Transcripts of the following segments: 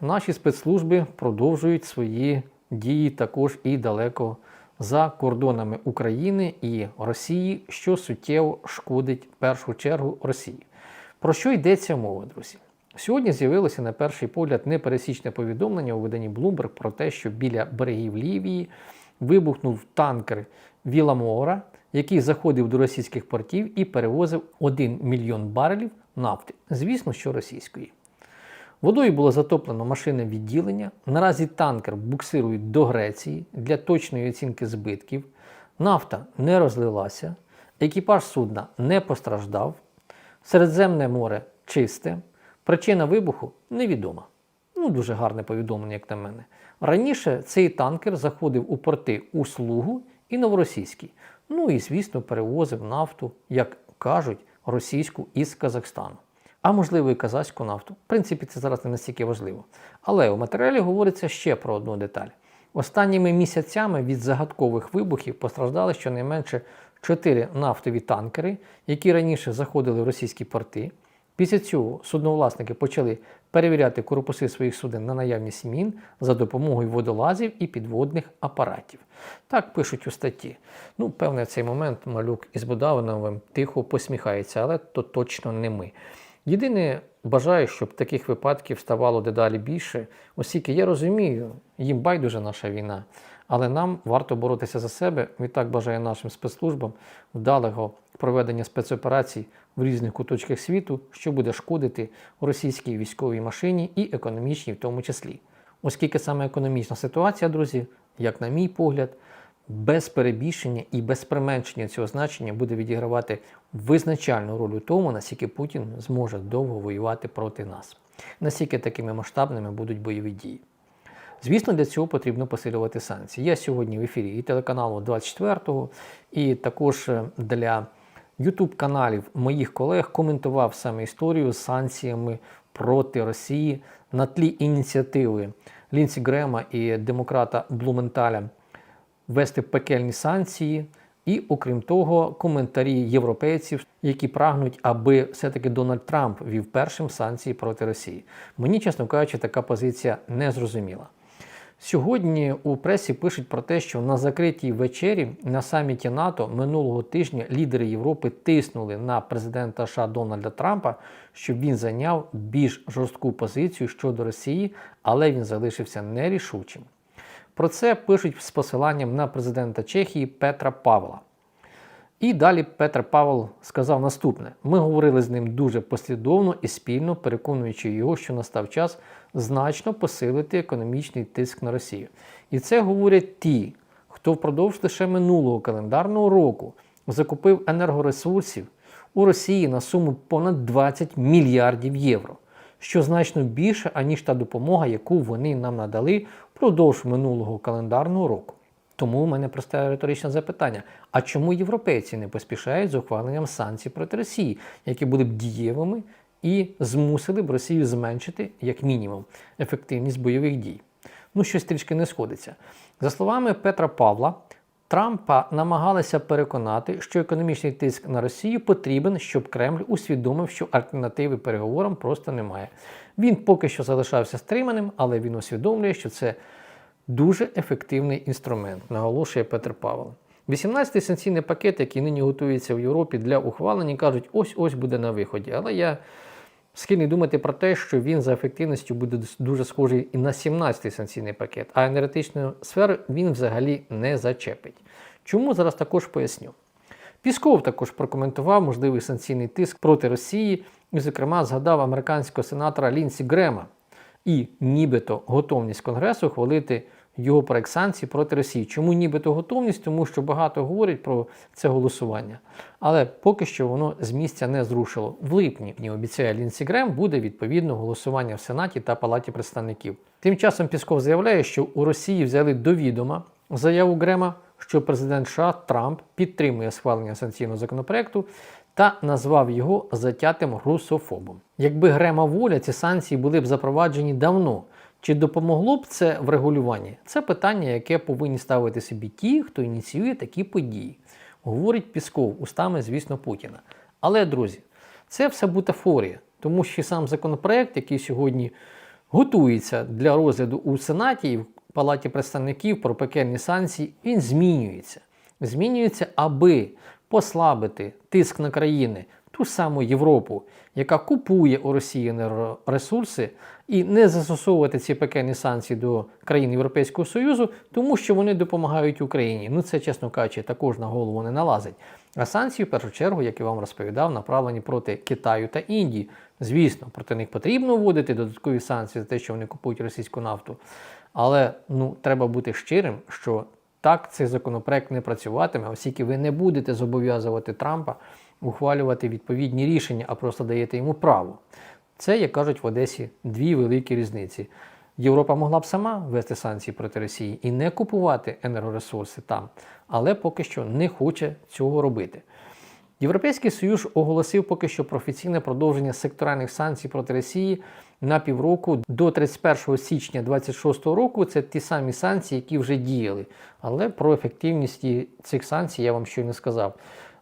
наші спецслужби продовжують свої дії також і далеко за кордонами України і Росії, що суттєво шкодить в першу чергу Росії. Про що йдеться мова, друзі? Сьогодні з'явилося на перший погляд непересічне повідомлення у виданні Bloomberg про те, що біля берегів Лівії вибухнув танкер Віламора, який заходив до російських портів і перевозив 1 мільйон барелів нафти. Звісно, що російської. Водою було затоплено машинне відділення. Наразі танкер буксирують до Греції для точної оцінки збитків. Нафта не розлилася, екіпаж судна не постраждав. Середземне море чисте. Причина вибуху невідома. Ну, дуже гарне повідомлення, як на мене. Раніше цей танкер заходив у порти у Слугу і Новоросійський. Ну і, звісно, перевозив нафту, як кажуть, російську із Казахстану. А можливо і казахську нафту. В принципі, це зараз не настільки важливо. Але у матеріалі говориться ще про одну деталь. Останніми місяцями від загадкових вибухів постраждали щонайменше 4 нафтові танкери, які раніше заходили в російські порти. Після цього судновласники почали перевіряти корпуси своїх суден на наявність мін за допомогою водолазів і підводних апаратів. Так пишуть у статті. Ну, певне, в цей момент малюк із Будавиновим тихо посміхається, але то точно не ми. Єдине, бажаю, щоб таких випадків ставало дедалі більше, оскільки я розумію, їм байдуже наша війна, але нам варто боротися за себе. Відтак бажаю нашим спецслужбам вдалого проведення спецоперацій в різних куточках світу, що буде шкодити російській військовій машині і економічній в тому числі. Оскільки саме економічна ситуація, друзі, як на мій погляд, без перебільшення і без применшення цього значення буде відігравати визначальну роль у тому, наскільки Путін зможе довго воювати проти нас, наскільки такими масштабними будуть бойові дії. Звісно, для цього потрібно посилювати санкції. Я сьогодні в ефірі і телеканалу 24-го, і також е, для YouTube каналів моїх колег коментував саме історію з санкціями проти Росії на тлі ініціативи Лінсі Грема і демократа Блументаля ввести пекельні санкції. І, окрім того, коментарі європейців, які прагнуть, аби все-таки Дональд Трамп вів першим санкції проти Росії. Мені, чесно кажучи, така позиція не зрозуміла. Сьогодні у пресі пишуть про те, що на закритій вечері на саміті НАТО минулого тижня лідери Європи тиснули на президента США Дональда Трампа, щоб він зайняв більш жорстку позицію щодо Росії, але він залишився нерішучим. Про це пишуть з посиланням на президента Чехії Петра Павла. І далі Петр Павел сказав наступне: ми говорили з ним дуже послідовно і спільно, переконуючи його, що настав час значно посилити економічний тиск на Росію. І це говорять ті, хто впродовж лише минулого календарного року закупив енергоресурсів у Росії на суму понад 20 мільярдів євро, що значно більше, аніж та допомога, яку вони нам надали впродовж минулого календарного року. Тому у мене просте риторичне запитання: а чому європейці не поспішають з ухваленням санкцій проти Росії, які були б дієвими і змусили б Росію зменшити, як мінімум, ефективність бойових дій? Ну, щось трішки не сходиться. За словами Петра Павла, Трампа намагалися переконати, що економічний тиск на Росію потрібен, щоб Кремль усвідомив, що альтернативи переговорам просто немає. Він поки що залишався стриманим, але він усвідомлює, що це дуже ефективний інструмент, наголошує Петр Павел. 18-й санкційний пакет, який нині готується в Європі для ухвалення, кажуть, ось-ось буде на виході. Але я схильний думати про те, що він за ефективністю буде дуже схожий і на 17-й санкційний пакет, а енергетичну сферу він взагалі не зачепить. Чому зараз також поясню. Пісков також прокоментував можливий санкційний тиск проти Росії і, зокрема, згадав американського сенатора Лінсі Грема і нібито готовність Конгресу хвалити його проект санкцій проти Росії. Чому нібито готовність? Тому що багато говорять про це голосування. Але поки що воно з місця не зрушило. В липні обіцяє Лінсі Грем буде відповідно голосування в Сенаті та Палаті представників. Тим часом Пісков заявляє, що у Росії взяли до відома заяву Грема, що президент США Трамп підтримує схвалення санкційного законопроекту та назвав його затятим русофобом. Якби Грема воля, ці санкції були б запроваджені давно. Чи допомогло б це в регулюванні? Це питання, яке повинні ставити собі ті, хто ініціює такі події. Говорить Пісков устами, звісно, Путіна. Але, друзі, це все бутафорія, тому що сам законопроект, який сьогодні готується для розгляду у Сенаті і в Палаті представників про пекельні санкції, він змінюється. Змінюється, аби послабити тиск на країни, ту саму Європу, яка купує у Росії енергоресурси, і не застосовувати ці пекельні санкції до країн Європейського Союзу, тому що вони допомагають Україні. Ну це, чесно кажучи, також на голову не налазить. А санкції, в першу чергу, як я вам розповідав, направлені проти Китаю та Індії. Звісно, проти них потрібно вводити додаткові санкції за те, що вони купують російську нафту. Але ну, треба бути щирим, що так цей законопроект не працюватиме, оскільки ви не будете зобов'язувати Трампа ухвалювати відповідні рішення, а просто даєте йому право. Це, як кажуть в Одесі, дві великі різниці. Європа могла б сама ввести санкції проти Росії і не купувати енергоресурси там, але поки що не хоче цього робити. Європейський Союз оголосив поки що про офіційне продовження секторальних санкцій проти Росії на півроку до 31 січня 2026 року. Це ті самі санкції, які вже діяли. Але про ефективність цих санкцій я вам щойно сказав.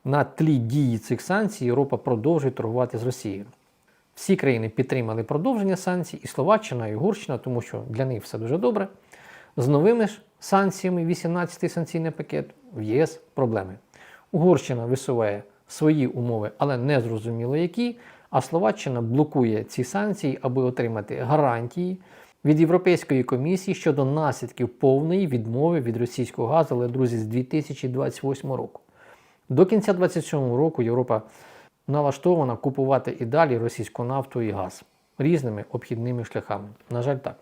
На тлі дії цих санкцій Європа продовжує торгувати з Росією. Всі країни підтримали продовження санкцій, і Словаччина, і Угорщина, тому що для них все дуже добре. З новими ж санкціями, 18-й санкційний пакет, в ЄС проблеми. Угорщина висуває свої умови, але не зрозуміло які. А Словаччина блокує ці санкції, аби отримати гарантії від Європейської комісії щодо наслідків повної відмови від російського газу, але друзі, з 2028 року. До кінця 2027 року Європа налаштована купувати і далі російську нафту і газ різними обхідними шляхами. На жаль, так.